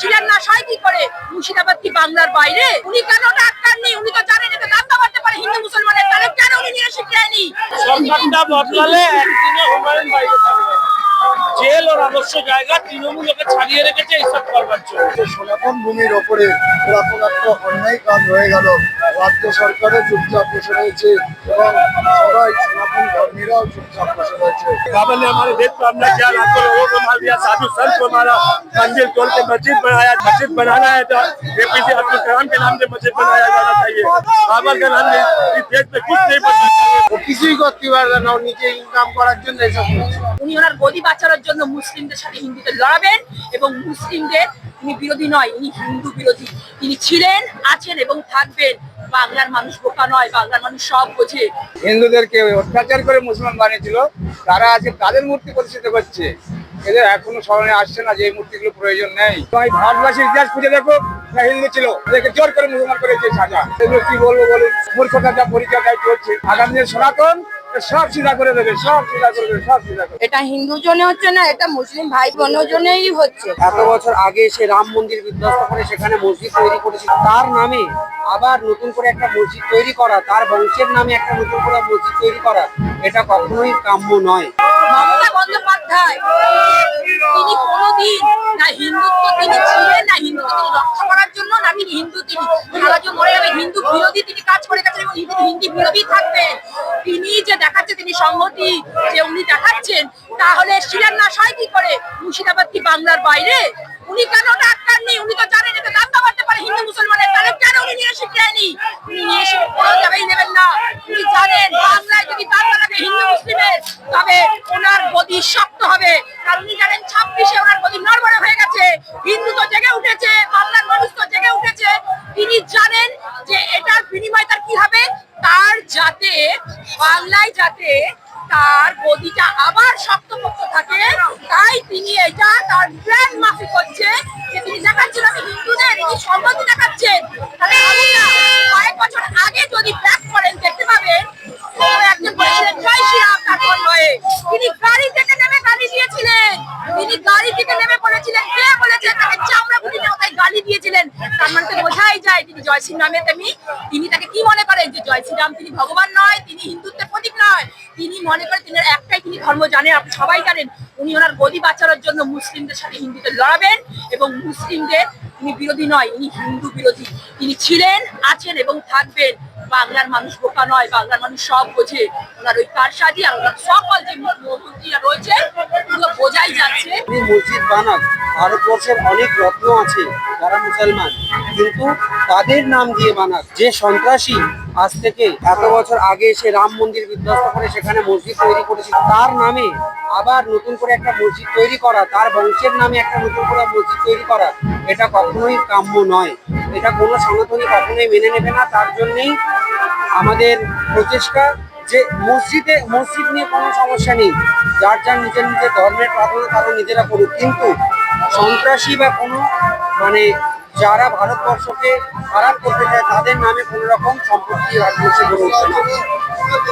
ছিলেন না সয় কি করে? মুর্শিদাবাদ কি বাংলার বাইরে? উনি কেন ডাক্তার নেই? উনি তো জানেন এতে দাঙ্গা বাড়তে পারে হিন্দু মুসলমানের তাহলে কেন উনি নিয়ে শিখলেনি সরকারটা বদলালে একদিনে হুমায়ুন বাইরে থাকবে। জেল ওর আদর্শ জায়গা তৃণমূল ওকে ছাড়িয়ে রেখেছে এইসব করবার জন্য। সনাতন ভূমির ওপরে একটা অন্যায় কাজ হয়ে গেল। রাজ্য সরকারও চুপচাপ বসে রয়েছে এবং সবাই সনাতন ধর্মীরাও চুপচাপ বসে রয়েছে बाबा ने हमारे देश को हमने किया लाखों लोगों को मार दिया साधु संत को मारा मंदिर तोड़ के मस्जिद बनाया मस्जिद बनाना है तो एपीजे अब्दुल कलाम के नाम से मस्जिद बनाया जाना चाहिए बाबर का नाम नहीं इस देश में कुछ नहीं बदला ও কিছুই করতে পারবে না ও নিজে ইনকাম করার জন্য এসব করছে উনি ওনার গদি বাঁচানোর জন্য মুসলিমদের সাথে হিন্দুদের লড়াবেন এবং মুসলিমদের তিনি বিরোধী নয় ইনি হিন্দু বিরোধী তিনি ছিলেন আছেন এবং থাকবেন বাংলার মানুষ বোকা নয় বাংলার মানুষ সব বোঝে। হিন্দুদেরকে অত্যাচার করে মুসলমান বানিয়েছিল তারা আজকে তাদের মূর্তি প্রতিষ্ঠিত করছে। এদের এখনও স্মরণে আসছে না যে এই মূর্তিগুলো প্রয়োজন নেই। তাই ভারতবাসীর ইতিহাস খুঁজে দেখো না হিন্দু ছিল এদেরকে জোর করে মুসলমান করেছে সাজা। এগুলো কি বলব বলুন? মূর্খতা যা পরিচয় দেয় চলছে আগামী দিনে সনাতন সব সিধা করে দেবে সব সিধা করে দেবে সব সিধা করে এটা হিন্দু জন্য হচ্ছে না এটা মুসলিম ভাই বোনের জন্যই হচ্ছে। এত বছর আগে সে রাম মন্দির বিধ্বস্ত করে সেখানে মসজিদ তৈরি করেছিল তার নামে আবার নতুন করে একটা মসজিদ তৈরি করা, তার বংশের নামে একটা নতুন করে মসজিদ তৈরি করা, এটা কখনোই কাম্য নয়। মমতা বন্দ্যোপাধ্যায়, তিনি কোনোদিন না হিন্দুত্ব তিনি ছিলেন, না হিন্দুত্ব তিনি রক্ষা করার জন্য, না তিনি হিন্দু তিনি। সারা মরে যাবে হিন্দু বিরোধী তিনি কাজ করে গেছেন এবং তিনি হিন্দি বিরোধী থাকবেন। তিনি যে দেখাচ্ছে, তিনি সংহতি যে উনি দেখাচ্ছেন, তাহলে ছিলেন না সয় কি করে? মুর্শিদাবাদ কি বাংলার বাইরে? উনি কেন ডাক্তার নেই? উনি তো জানেন এতে দাঙ্গা বাড়তে পারে, হিন্দু মুসলমানের তাহলে কেন উনি নিয়ে শিখলেনি উনি নিয়ে শিখে কোনো জায়গায় নেবেন না। উনি জানেন বাংলায় যদি দাঙ্গা লাগে হিন্দু মুসলিমের, তবে ওনার গদি শক্ত হবে। কারণ উনি জানেন ছাব্বিশে ওনার গদি নড়বড়ে হয়ে গেছে। হিন্দু তো জেগে উঠেছে, বাংলার মানুষ তো জেগে উঠেছে। তিনি জানেন যে এটার বিনিময় তার কি হবে? তার যাতে, বাংলায় যাতে তার গদিটা আবার শক্তপোক্ত থাকে, তাই তিনি এটা তার মাফিক করছে যে তিনি দেখাচ্ছেন আমি হিন্দুদের ইনি সম্মতি দেখাচ্ছেন। তাহলে কয়েক বছর আগে যদি ব্যাক করেন, দেখতে পাবেন তিনি গাড়ি গালি দিয়েছিলেন। তিনি বলেছিলেন, কে তাকে গুলি দিয়েছিলেন। তার মানে বোঝাই যায়, তিনি তিনি তাকে কি মনে করেন? যে জয় শ্রীরাম তিনি ভগবান নয়, তিনি হিন্দুত্বের প্রতীক নয়। তিনি মনে করেন তিনি একটাই তিনি ধর্ম জানেন, আপনি সবাই জানেন, উনি ওনার গদি বাঁচানোর জন্য মুসলিমদের সাথে হিন্দুদের লড়াবেন এবং মুসলিমদের তিনি বিরোধী নয় ইনি হিন্দু বিরোধী। তিনি ছিলেন, আছেন এবং থাকবেন। বাংলার মানুষ বোকা নয়, বাংলার মানুষ সব বোঝে। ওনার ওই কারসাজি আর ওনার সকল যে মন্ত্রীরা রয়েছে, এগুলো বোঝাই যাচ্ছে। মসজিদ বানাক ভারতবর্ষের অনেক রত্ন আছে যারা মুসলমান। কিন্তু তাদের নাম দিয়ে বানাক যে সন্ত্রাসী আজ থেকে এত বছর আগে এসে রাম মন্দির বিধ্বস্ত করে সেখানে মসজিদ তৈরি করেছিল। তার নামে আবার নতুন করে একটা মসজিদ তৈরি করা, তার বংশের নামে একটা নতুন করে মসজিদ তৈরি করা, এটা কখনোই কাম্য নয়। এটা কোনো সনাতনী কখনোই মেনে নেবে না। তার জন্যেই আমাদের প্রচেষ্টা যে মসজিদে, মসজিদ নিয়ে কোনো সমস্যা নেই। যার যার নিজের নিজের ধর্মের প্রার্থনা তারা নিজেরা করুক। কিন্তু সন্ত্রাসী বা কোনো মানে যারা ভারতবর্ষকে খারাপ করতে চায়, তাদের নামে কোনো রকম সম্পত্তি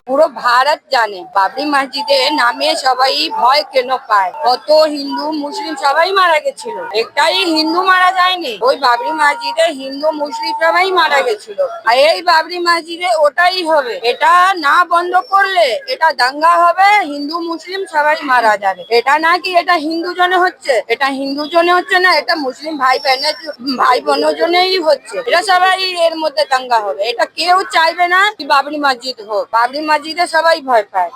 পুরো ভারত জানে, বাবরি মসজিদে নামে সবাই ভয় কেন পায়? কত হিন্দু, মুসলিম সবাই মারা গেছিল। একটাই হিন্দু মারা যায়নি, ওই বাবরি মসজিদে হিন্দু, মুসলিম সবাই মারা গেছিল। আর এই বাবরি মসজিদে ওটাই হবে, এটা না বন্ধ করলে এটা দাঙ্গা হবে, হিন্দু, মুসলিম সবাই মারা যাবে। এটা নাকি এটা হিন্দু জনে হচ্ছে? এটা হিন্দু জনে হচ্ছে না, এটা মুসলিম ভাই বোনের ভাই বোনের জন্যই হচ্ছে। এটা সবাই এর মধ্যে দাঙ্গা হবে। এটা কেউ চাইবে না কি বাবরি মসজিদ হোক। বাবরি মসজিদে সবাই ভয় পায়।